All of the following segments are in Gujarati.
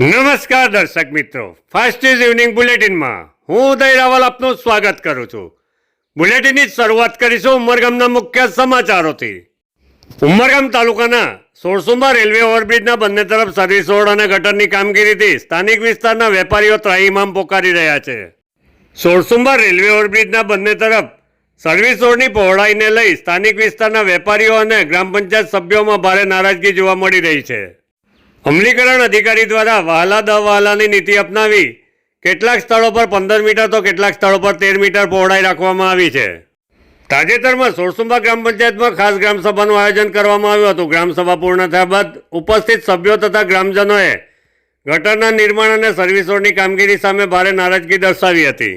નમસ્કાર દર્શક મિત્રો. ફાસ્ટ ઇઝ ઇવનિંગ બુલેટિનમાં હું ઉદય રાવલ આપનું સ્વાગત કરું છું. બુલેટિનની શરૂઆત કરીશું ઉમરગામના મુખ્ય સમાચારોથી. ઉમરગામ તાલુકાના સોળસુંબા રેલવે ઓવરબ્રિજના બંને તરફ સર્વિસ રોડ અને ગટરની કામગીરીથી સ્થાનિક વિસ્તારના વેપારીઓ ત્રાહીમામ પોકારી રહ્યા છે. સોળસુંબા રેલવે ઓવરબ્રિજના બંને તરફ સર્વિસ રોડની પહોળાઈને લઈ સ્થાનિક વિસ્તારના વેપારીઓ અને ગ્રામ પંચાયત સભ્યોમાં ભારે નારાજગી જોવા મળી રહી છે. અમલીકરણ અધિકારી દ્વારા વહાલા દ વહાલાની નીતિ અપનાવી કેટલાક સ્થળો પર પંદર મીટર તો કેટલાક સ્થળો પર તેર મીટર પહોળાઈ રાખવામાં આવી છે. તાજેતરમાં સોરસુંબા ગ્રામ પંચાયતમાં ખાસ ગ્રામસભાનું આયોજન કરવામાં આવ્યું હતું. ગ્રામસભા પૂર્ણ થયા બાદ ઉપસ્થિત સભ્યો તથા ગ્રામજનોએ ગટરના નિર્માણ અને સર્વિસ રોડની કામગીરી સામે ભારે નારાજગી દર્શાવી હતી.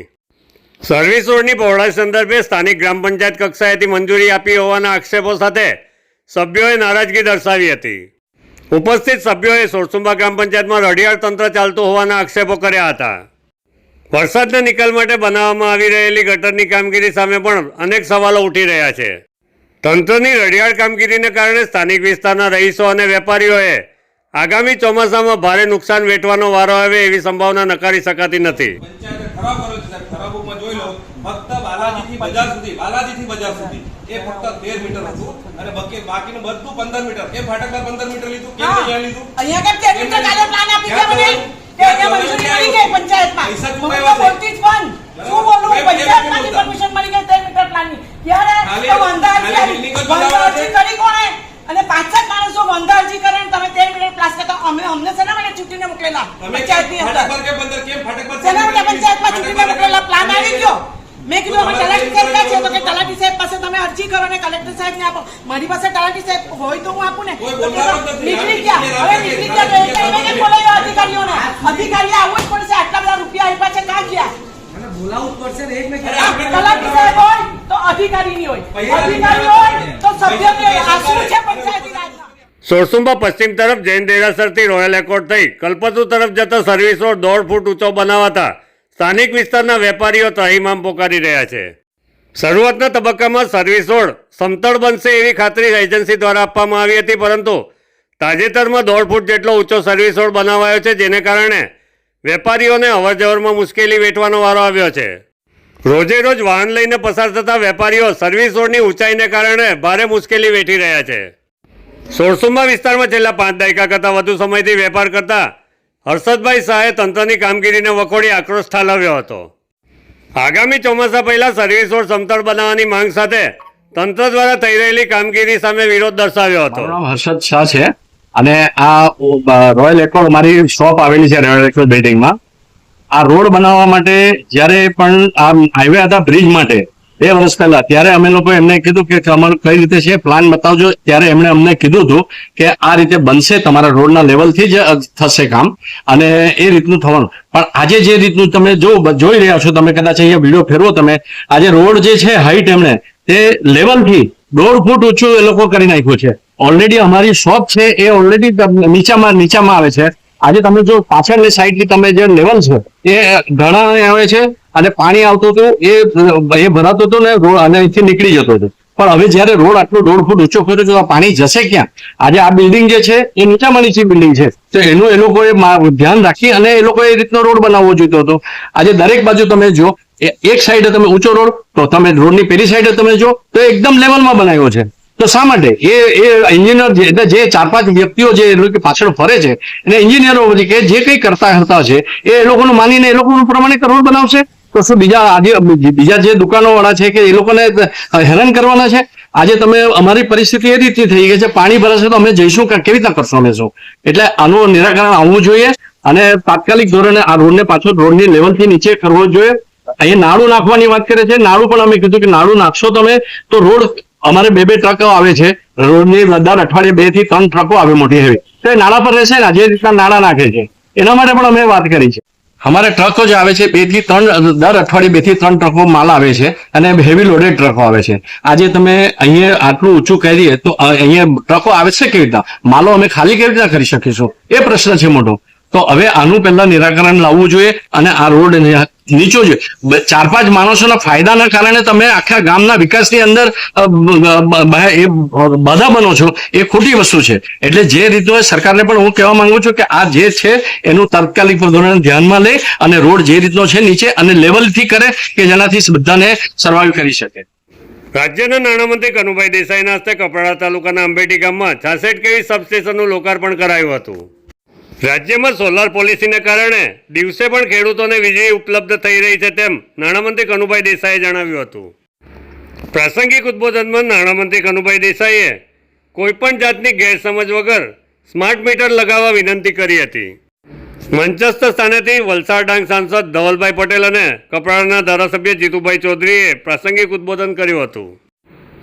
સર્વિસ રોડની પહોળાઈ સંદર્ભે સ્થાનિક ગ્રામ પંચાયત કક્ષાએથી મંજૂરી આપી હોવાના આક્ષેપો સાથે સભ્યોએ નારાજગી દર્શાવી હતી. ઉપસ્થિત સભ્યોએ સોરસુંબા ગ્રામ પંચાયતમાં રડિયાળ તંત્ર ચાલતું હોવાના આક્ષેપો કર્યા હતા. વરસાદના નિકાલ માટે બનાવવામાં આવી રહેલી ગટરની કામગીરી સામે પણ અનેક સવાલો ઉઠી રહ્યા છે. તંત્રની રડિયાળ કામગીરીને કારણે સ્થાનિક વિસ્તારના રહીશો અને વેપારીઓએ આગામી ચોમાસામાં ભારે નુકસાન વેઠવાનો વારો આવે એવી સંભાવના નકારી શકાતી નથી. છે ઉપમાં જોઈ લો ફક્ત બાલાજીથી બજાર સુધી બાલાજીથી બજાર સુધી. એ ફક્ત તેર મીટર હતું અને બાકી બાકીનું બધું પંદર મીટર. એ ફાટકમાં પંદર મીટર લીધું કેમ અહીંયા લીધું? અહીંયા કેમ તેર મીટર કાલે પ્લાન આપી દે મને કે અહીંયા મંજૂરી મળી ગઈ પંચાયતમાં. પૈસા હું ચૂકવ્યા તો બોલતી જ પણ શું બોલું પંચાયતમાંથી પરમિશન મળી ગઈ તેર મીટર પ્લાનની ત્યારે તો વંદા અરજી ખાલી આવી. building જ વંદા બનાવવા અરજી છે. કરી કોણે? અને પાંચ સાત માણસો વંદા કરે તમે તેર મીટર પ્લાસ કરતા અમે અમને સેના માટે ચૂંટીને મોકલેલા? તમે પંચાયતની અંદર. કે પંદર કેમ ફાટક પર સેના માટે પંદર પંચાયતમાં ચૂંટીને મોકલેલા પ્લાન આવી ગયો મેં કીધું અમે તલાટી સાહેબ ક્યાં છે તો કે તલાટી સાહેબ પાસે તમે અરજી કરો ને કલેક્ટર સાહેબ ને આપો. મારી પાસે તલાટી સાહેબ હોય તો હું આપું ને. નીકળી ગયા. હવે નીકળી ગયા. તો એ ટાઈમે કેમ બોલાવ્યો અધિકારીઓને? અધિકારી આવવું જ પડશે. આટલા બધા રૂપિયા આપ્યા છે કાં ગયા? મને બોલાવવું પડશે ને એક મેં તલાટી સાહેબ હોય તો અધિકારી ની હોય અધિકારી હોય તો સભ્યની હોય આ શું છે પંચાયતી રાજમાં? સોરસુંબા પશ્ચિમ તરફ જૈન દેરાસરથી રોયલ એકોર્ડ થઈ. કલ્પતુ તરફ જતા સર્વિસ રોડ દોઢ ફૂટ ઊંચો બનાવાતા. સ્થાનિક વિસ્તારના વેપારીઓ ત્રાહીમામ પોકારી રહ્યા છે. શરૂઆતના તબક્કામાં સર્વિસ રોડ સમતળ બનશે એવી ખાતરી એજન્સી દ્વારા આપવામાં આવી હતી, પરંતુ તાજેતરમાં દોઢ ફૂટ જેટલો ઊંચો સર્વિસ રોડ બનાવાયો છે, જેને કારણે વેપારીઓને અવરજવરમાં મુશ્કેલી વેઠવાનો વારો આવ્યો છે. રોજે રોજ વાહન લઈને પસાર થતા વેપારીઓ સર્વિસ રોડની ઊંચાઈને કારણે ભારે મુશ્કેલી વેઠી રહ્યા છે. સોરસુંબા વિસ્તારમાં છેલ્લા પાંચ દાયકા કરતાં વધુ સમયથી વેપાર કરતા હર્ષદભાઈ શાહે તંત્રની કામગીરીને વખોડી આક્રોશ ઠાલવ્યો હતો. આગામી ચોમાસા પહેલા સર્વિસ રોડ સમતળ બનાવવાની માંગ સાથે તંત્ર દ્વારા થઈ રહેલી કામગીરી સામે વિરોધ દર્શાવ્યો હતો. હર્ષદ શાહ છે અને આ રોયલ એકોર્ડ મારી શોપ આવેલી છે રોયલ એકોર્ડ બિલ્ડિંગમાં આ રોડ બનાવવા માટે જ્યારે પણ આ હાઈવે હતા બ્રિજ માટે બે વર્ષ પહેલા ત્યારે અમે લોકો એમને કીધું કે અમારું કઈ રીતે છે પ્લાન બતાવજો. ત્યારે એમણે અમને કીધું હતું કે આ રીતે બનશે, તમારા રોડના લેવલથી જ થશે કામ અને એ રીતનું થવાનું. પણ આજે જે રીતનું તમે જો જોઈ રહ્યા છો, તમે કદાચ અહીંયા વીડિયો ફેરવો તમે, આજે રોડ જે છે હાઈટ એમણે, તે લેવલથી દોઢ ફૂટ ઊંચું એ લોકો કરી નાખ્યું છે. ઓલરેડી અમારી શોપ છે, એ ઓલરેડી નીચામાં નીચામાં આવે છે. આજે તમે જો પાછળની સાઈડથી તમે જે લેવલ છે, એ ઘણા આવે છે, અને પાણી આવતું હતું, એ એ ભરાતું હતું ને, રોડ અને અહીંથી નીકળી જતો હતો. પણ હવે જ્યારે રોડ આટલો દોઢ ફૂટ ઊંચો કર્યો તો આ પાણી જશે ક્યાં? આજે આ બિલ્ડિંગ જે છે, એ નીચામાં નીચી બિલ્ડિંગ છે. તો એનું, એ લોકોએ ધ્યાન રાખી અને એ લોકોએ એ રીતનો રોડ બનાવવો જોઈતો હતો. આજે દરેક બાજુ તમે જો એક સાઈડે તમે ઊંચો રોડ, તો તમે રોડની પેલી સાઈડે તમે જો, તો એકદમ લેવલમાં બનાવ્યો છે. તો શા માટે? એ એ એન્જિનિયર એટલે જે ચાર પાંચ વ્યક્તિઓ જે એ લોકો પાછળ ફરે છે અને એન્જિનિયરો કે જે કંઈ કરતા કરતા છે, એ લોકોનું માનીને એ લોકોનું પ્રમાણે કરોડ બનાવશે? તો શું બીજા આજે બીજા જે દુકાનો વાળા છે કે એ લોકોને હેરાન કરવાના છે? આજે તમે અમારી પરિસ્થિતિ એ રીતની થઈ ગઈ છે, પાણી ભરાશે તો અમે જઈશું કેવી રીતના કરશું અમે શું? એટલે આનું નિરાકરણ આવવું જોઈએ અને તાત્કાલિક ધોરણે આ રોડને પાછો રોડની લેવલથી નીચે કરવો જોઈએ. અહીંયા નાળું નાખવાની વાત કરે છે, નાળું પણ અમે કીધું કે નાળું નાખશો તમે, તો રોડ અમારે બે બે ટ્રકો આવે છે. રોડની દર અઠવાડિયે બેથી ત્રણ ટ્રકો આવે મોટી હેવી. તો એ નાળા પર રહેશે ને જે રીતના નાળા નાખે છે. એના માટે પણ અમે વાત કરી છે. અમારે ટ્રકો જે આવે છે, બેથી ત્રણ, દર અઠવાડિયે બેથી ત્રણ ટ્રકો માલ આવે છે અને હેવી લોડેડ ટ્રકો આવે છે. આજે તમે અહીંયા આટલું ઊંચું કરીએ તો અહીંયા ટ્રકો આવે છે કેવી રીતના? માલો અમે ખાલી કેવી રીતના કરી શકીશું? એ પ્રશ્ન છે મોટો. તો હવે આનું પહેલા નિરાકરણ લાવવું જોઈએ અને આ રોડ નીચો જોઈએ. ચાર પાંચ માણસોના ફાયદાના કારણે તમે આખા ગામના વિકાસની અંદર એ બાધા બનો છો, એ ખોટી વસ્તુ છે. એટલે જે રીતે સરકારને પણ હું કહેવા માંગુ છું કે આ જે છે એનું તાત્કાલિક ધોરણે ધ્યાનમાં લે અને રોડ જે રીતનો છે નીચે અને લેવલથી કરે કે જેનાથી બધાને સર્વાઈવ કરી શકે. રાજ્યના નાણામંત્રી કનુભાઈ દેસાઈના હસ્તે કપરાડા તાલુકાના અંબેટી ગામમાં છાસઠ કેવી સબસ્ટેશનનું લોકાર્પણ કરાયું હતું? રાજ્યમાં સોલાર પોલિસીને કારણે દિવસે પણ ખેડૂતોને વીજળી ઉપલબ્ધ થઈ રહી છે તેમ નાણામંત્રી કનુભાઈ દેસાઈએ જણાવ્યું હતું. પ્રાસંગિક ઉદ્બોધનમાં નાણામંત્રી કનુભાઈ દેસાઈએ કોઈપણ જાતની ગેરસમજ વગર સ્માર્ટ મીટર લગાવવા વિનંતી કરી હતી. મંચસ્થ સ્થાનેથી વલસાડ ડાંગ સાંસદ ધવલભાઈ પટેલ અને કપરાડાના ધારાસભ્ય જીતુભાઈ ચૌધરીએ પ્રાસંગિક ઉદ્બોધન કર્યું હતું.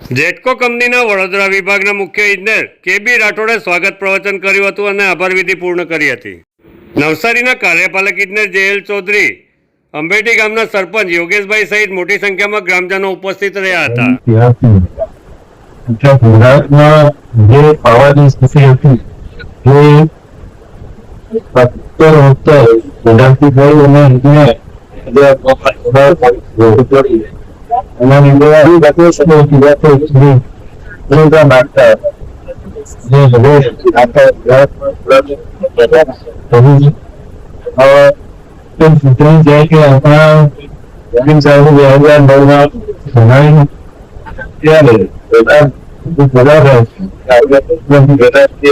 જેટકો કંપનીના વડોદરા વિભાગના મુખ્ય ઇજનેર કે બી રાઠોડે સ્વાગત પ્રવચન કર્યું હતું અને આભારવિધિ પૂર્ણ કરી હતી. નવસારીના કાર્યપાલક ઇજનેર જે ચૌધરી, અંબેટી ગામના સરપંચ યોગેશભાઈ સહિત મોટી સંખ્યામાં ગ્રામજનો ઉપસ્થિત રહ્યા હતા. ગુજરાતમાં જે પાવાની સ્થિતિ હતી એને જે પડી એના લીધે આવી બધી સમય ગુજરાતો શ્રી ભૂમિકા નાખતા જે હવે આખા ગુજરાતમાં બધી હવે તેમ સૂચન છે કે આપણા જમીન સાહેબ બે હજાર નવમાં જણાવ્યું ત્યારે બધા બધા રહે છે કાર્યક્રમ બધા છે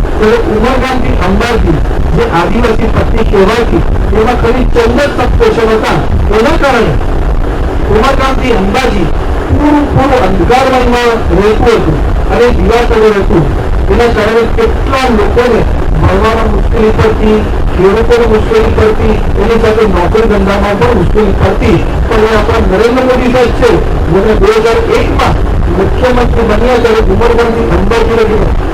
મુશ્કેલી પડતી, ખેડૂતોને મુશ્કેલી પડતી, એની સાથે નોકરી ધંધામાં પણ મુશ્કેલી પડતી. પણ એ આપણા નરેન્દ્ર મોદી સાહેબ છે. જેને બે હજાર એકમાં મુખ્યમંત્રી બન્યા ત્યારે ઉમરગામથી અંબાજી